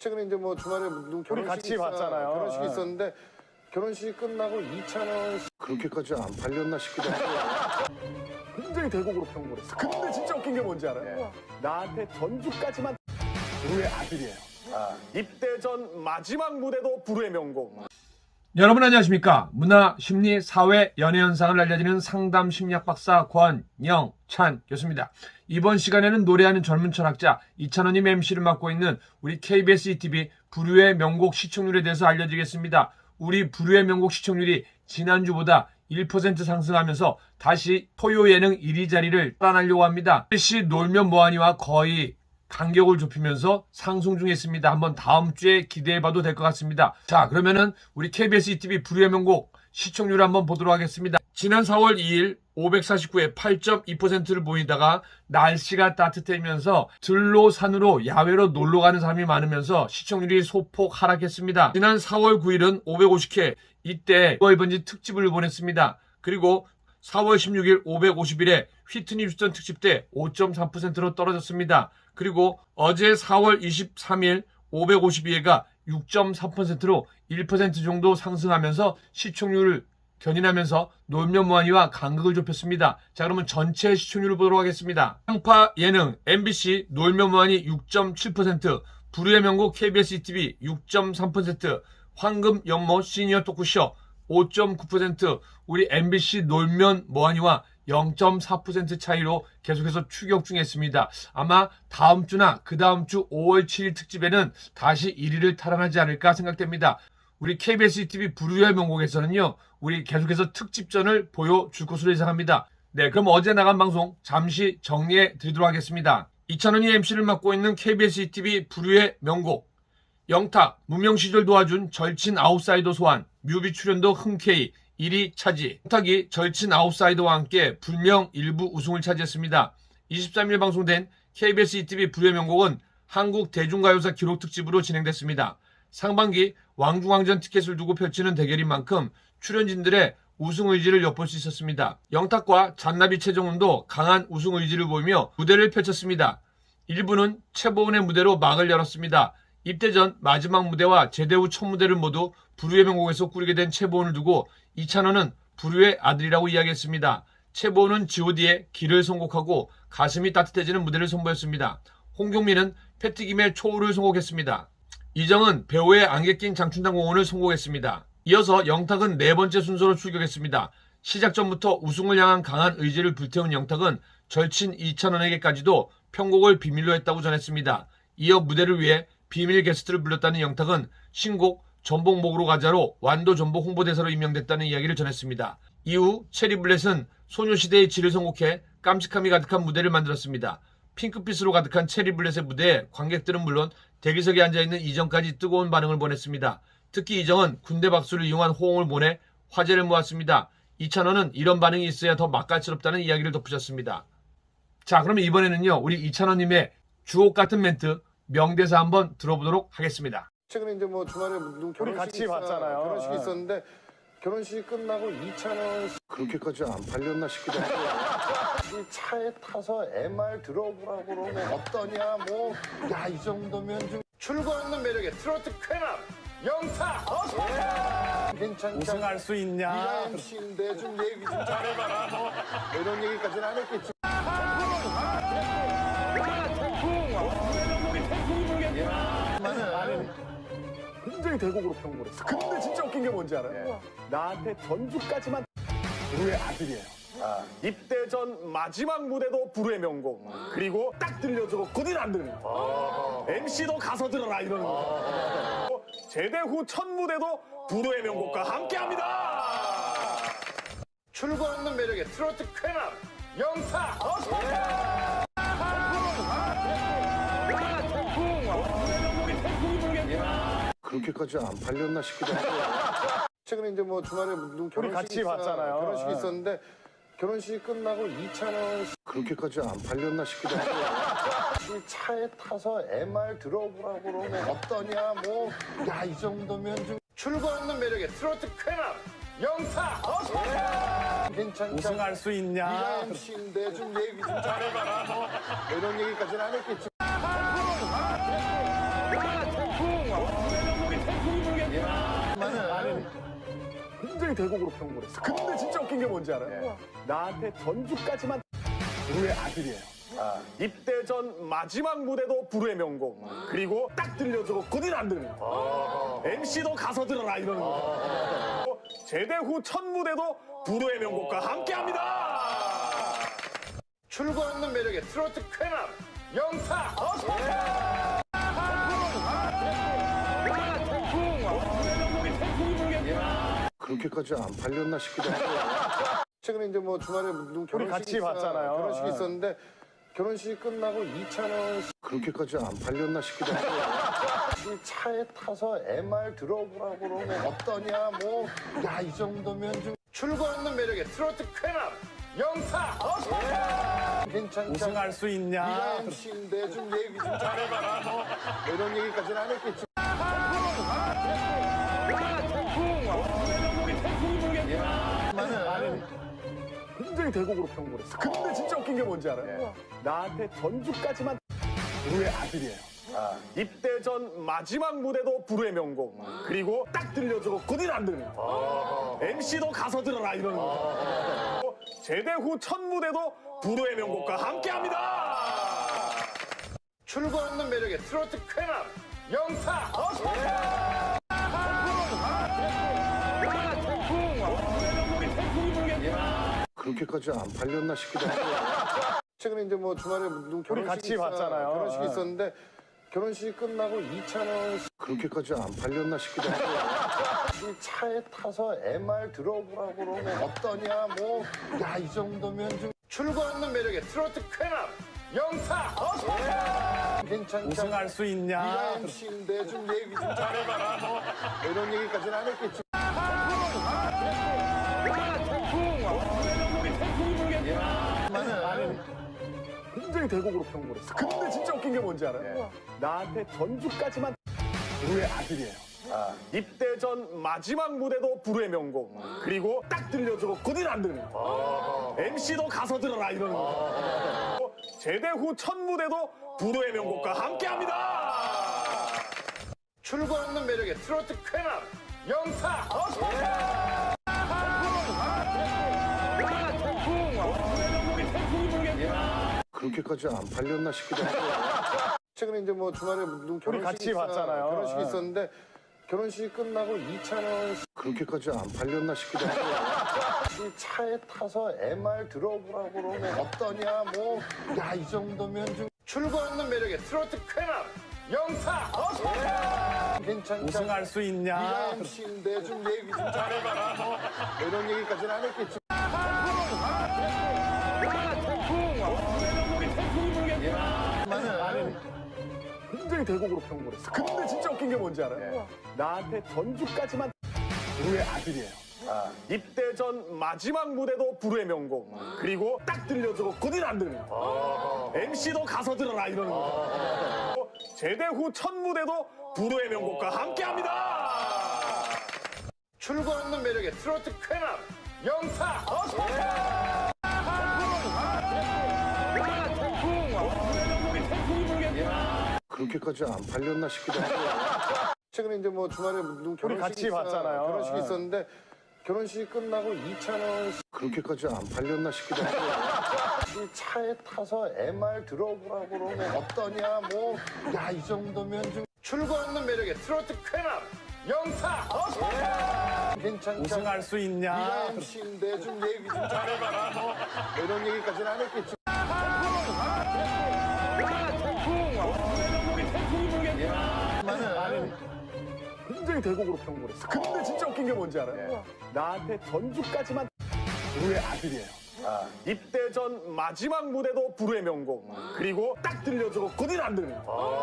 최근에 이제 뭐 주말에 누구 결혼식이 같이 있어- 봤잖아요. 결혼식이 예. 있었는데 결혼식이 끝나고 2천 원씩 그렇게까지 안 팔렸나 싶기도 하고 굉장히 대곡으로 평을 했어. 근데 진짜 웃긴 게 뭔지 알아요? 나한테 전주까지만 부르의 아들이에요. 입대 전 마지막 무대도 부르의 명곡. 여러분 안녕하십니까 문화, 심리, 사회, 연애 현상을 알려드리는 상담 심리학 박사 권영찬 교수입니다. 이번 시간에는 노래하는 젊은 철학자 이찬원님 MC를 맡고 있는 우리 KBS ETV 불후의 명곡 시청률에 대해서 알려드리겠습니다. 우리 불후의 명곡 시청률이 지난주보다 1% 상승하면서 다시 토요 예능 1위 자리를 따라하려고 합니다. 시 놀면 뭐하니와 거의 간격을 좁히면서 상승 중에 있습니다. 한번 다음 주에 기대해봐도 될 것 같습니다. 자, 그러면은 우리 KBS ETV 불후의 명곡 시청률 한번 보도록 하겠습니다. 지난 4월 2일 549에 8.2%를 보이다가 날씨가 따뜻해지면서 들로 산으로 야외로 놀러 가는 사람이 많으면서 시청률이 소폭 하락했습니다. 지난 4월 9일은 550회 이때 5번지 특집을 보냈습니다. 그리고 4월 16일 551에 휘트니 휴스턴 특집 때 5.3%로 떨어졌습니다. 그리고 어제 4월 23일 552회가 6.3%로 1% 정도 상승하면서 시청률을 견인하면서 놀면 뭐하니와 간극을 좁혔습니다. 자 그러면 전체 시청률을 보도록 하겠습니다. 상파 예능 MBC 놀면 뭐하니 6.7% 불후의 명곡 KBS ETV 6.3% 황금 연모 시니어 토크쇼 5.9% 우리 MBC 놀면 뭐하니와 0.4% 차이로 계속해서 추격 중에 있습니다. 아마 다음 주나 그 다음 주 5월 7일 특집에는 다시 1위를 탈환하지 않을까 생각됩니다. 우리 KBS TV 불후의 명곡에서는요, 우리 계속해서 특집전을 보여줄 것으로 예상합니다. 네, 그럼 어제 나간 방송 잠시 정리해 드리도록 하겠습니다. 이찬원이 MC를 맡고 있는 KBS TV 불후의 명곡, 영탁, 무명 시절 도와준 절친 아웃사이더 소환, 뮤비 출연도 흔쾌히 1위 차지. 영탁이 절친 아웃사이더와 함께 불명 일부 우승을 차지했습니다. 23일 방송된 KBS ETV 불후의 명곡은 한국 대중가요사 기록 특집으로 진행됐습니다. 상반기 왕중왕전 티켓을 두고 펼치는 대결인 만큼 출연진들의 우승 의지를 엿볼 수 있었습니다. 영탁과 잔나비 최정훈도 강한 우승 의지를 보이며 무대를 펼쳤습니다. 일부는 최보은의 무대로 막을 열었습니다. 입대 전 마지막 무대와 제대 후 첫 무대를 모두 불후의 명곡에서 꾸리게 된 최보은을 두고 이찬원은 불후의 아들이라고 이야기했습니다. 최보은은 god의 길을 선곡하고 가슴이 따뜻해지는 무대를 선보였습니다. 홍경민은 패티김의 초우를 선곡했습니다. 이정은 배우의 안개 낀 장춘당 공원을 선곡했습니다. 이어서 영탁은 네 번째 순서로 출격했습니다. 시작 전부터 우승을 향한 강한 의지를 불태운 영탁은 절친 이찬원에게까지도 편곡을 비밀로 했다고 전했습니다. 이어 무대를 위해 비밀 게스트를 불렀다는 영탁은 신곡 전복 목으로 가자로 완도 전복 홍보대사로 임명됐다는 이야기를 전했습니다. 이후 체리블렛은 소녀시대의 질을 선곡해 깜찍함이 가득한 무대를 만들었습니다. 핑크빛으로 가득한 체리블렛의 무대에 관객들은 물론 대기석에 앉아있는 이정까지 뜨거운 반응을 보냈습니다. 특히 이정은 군대 박수를 이용한 호응을 보내 화제를 모았습니다. 이찬원은 이런 반응이 있어야 더 맛깔스럽다는 이야기를 덧붙였습니다. 자, 그러면 이번에는요, 우리 이찬원님의 주옥 같은 멘트 명대사 한번 들어보도록 하겠습니다. 최근에 이제 뭐 주말에 누구 결혼식이 같이 있어- 봤잖아요. 결혼식이 예. 있었는데 결혼식이 끝나고 2천 원씩 그렇게까지 안 팔렸나 싶기도 하고 이 차에 타서 MR 들어보라고 그러면 어떠냐 뭐 야 이 정도면 좀 출구 없는 매력에 트로트 쾌남 영타 예. 괜찮지 우승할 수 있냐? 네가 MC인데 좀 얘기 좀 잘해봐라 뭐 이런 얘기까지는 안 했겠지 굉장히 대곡으로 평을 했어. 근데 진짜 웃긴 게 뭔지 알아요? 나한테 전주까지만 부르의 아들이에요. 입대 전 마지막 무대도 부르의 명곡. 그리고 딱 들려주고 곧일 안 들려. MC도 가서 들어라 이러는 거. 제대 후 첫 무대도 부르의 명곡과 함께합니다. 출구 없는 매력에 트로트 쾌남 영타 그렇게까지 안 팔렸나 싶기도 하고 최근에 이제 뭐 주말에 누구 결혼식이 같이 있어- 봤잖아요. 결혼식이 예. 있었는데 결혼식이 끝나고 2천 원씩 그렇게까지 안 팔렸나 싶기도 하고 이 차에 타서 MR 들어보라고 그러면 어떠냐 뭐. 야 이 정도면 좀 출구 없는 매력에 트로트 쾌남 영타 괜찮지 우승할 수 있냐? 네가 MC인데 좀 얘기 좀 잘해봐라 뭐 이런 얘기까지는 안 했겠지 굉장히 대곡으로 평고를 했어. 근데 진짜 웃긴 게 뭔지 알아요? 나한테 전주까지만 부르의 아들이에요. 입대 전 마지막 무대도 부르의 명곡. 그리고 딱 들려주고 그딜 안 거. MC도 가서 들어라 이러는 거. 제대 후 첫 무대도 부르의 명곡과 함께 합니다. 출구 없는 매력의 트로트 쾌남 영탁 그렇게까지 안 팔렸나 싶기도 하고. 최근에 이제 뭐 주말에 누구 결혼식이 같이 있어- 봤잖아요. 결혼식이 네. 있었는데 결혼식이 끝나고 2천 원 그렇게까지 안 팔렸나 싶기도 하고. 이 차에 타서 MR 들어보라고 그러면 어떠냐 뭐. 야 이 정도면 좀 출구 없는 매력의 트로트 쾌남 영탁 괜찮지 우승할 수 있냐? 네가 MC인데 좀 얘기 좀 잘해봐라 뭐. 이런 얘기까지는 안 했겠지 굉장히 대곡으로 평고를 했어. 근데 진짜 웃긴 게 뭔지 알아요? 나한테 전주까지만 부르의 아들이에요. 입대 전 마지막 무대도 부르의 명곡. 그리고 딱 들려주고 그딜 안 듣는 거. MC도 가서 들어라 이러는 거. 제대 후 첫 무대도 부르의 명곡과 함께 합니다. 출구 없는 매력의 트로트 쾌남 영탁 그렇게까지 안 팔렸나 싶기도 하고. 최근에 이제 뭐 주말에 누구 결혼식이 같이 있어- 봤잖아요. 결혼식이 네. 있었는데 결혼식이 끝나고 2천 원 그렇게까지 안 팔렸나 싶기도 하고. 이 차에 타서 MR 들어보라고 그러면 어떠냐 뭐. 야 이 정도면 좀 출구 없는 매력의 트로트 쾌남 영탁! 괜찮지 우승할 수 있냐? 네가 MC인데 좀 얘기 좀 잘해봐라 뭐 이런 얘기까지는 안 했겠지 굉장히 대곡으로 평고를 했어. 근데 진짜 웃긴 게 뭔지 알아요? 나한테 전주까지만 부르의 아들이에요. 입대 전 마지막 무대도 부르의 명곡. 그리고 딱 들려주고 그딜 안 듣는 거. MC도 가서 들어라 이러는 거. 제대 후 첫 무대도 부르의 명곡과 함께 합니다. 출구 없는 매력의 트로트 쾌남 영탁 그렇게까지 안 팔렸나 싶기도 하고 최근에 이제 뭐 주말에 누구 결혼식이 같이 있어- 봤잖아요. 결혼식이 네. 있었는데 결혼식이 끝나고 2천 원 그렇게까지 안 팔렸나 싶기도 하고 이 차에 타서 MR 들어보라고 그러면 어떠냐 뭐. 야 이 정도면 좀 출구 없는 매력의 트로트 쾌남 영탁! 괜찮지 우승할 수 있냐? 네가 MC인데 좀 얘기 좀 잘해봐라. 뭐 이런 얘기까지는 안 했겠지 굉장히 대곡으로 평고를 했어. 근데 진짜 웃긴 게 뭔지 알아요? 나한테 전주까지만 부르의 아들이에요. 입대 전 마지막 무대도 부르의 명곡. 그리고 딱 들려주고 그딜 안 듣는 거. MC도 가서 들어라 이러는 거. 제대 후 첫 무대도 부르의 명곡과 함께 합니다. 출구 없는 매력의 트로트 쾌남 영탁 그렇게까지 안 팔렸나 싶기도 하고. 최근에 이제 뭐 주말에 누구 결혼식이 같이 있어- 봤잖아요. 결혼식이 네. 있었는데 결혼식이 끝나고 2천 원 그렇게까지 안 팔렸나 싶기도 하고. 이 차에 타서 MR 들어보라고 그러면 어떠냐 뭐. 야 이 정도면 좀. 출구 없는 매력의 트로트 쾌남 영탁! 괜찮지 우승할 수 있냐? 네가 MC인데 좀 얘기 좀 잘해봐라 뭐. 이런 얘기까지는 안 했겠지 굉장히 대곡으로 평고를 했어. 근데 진짜 웃긴 게 뭔지 알아요? 나한테 전주까지만 부르의 아들이에요. 입대 전 마지막 무대도 부르의 명곡. 그리고 딱 들려주고 그딜 안 듣는 거.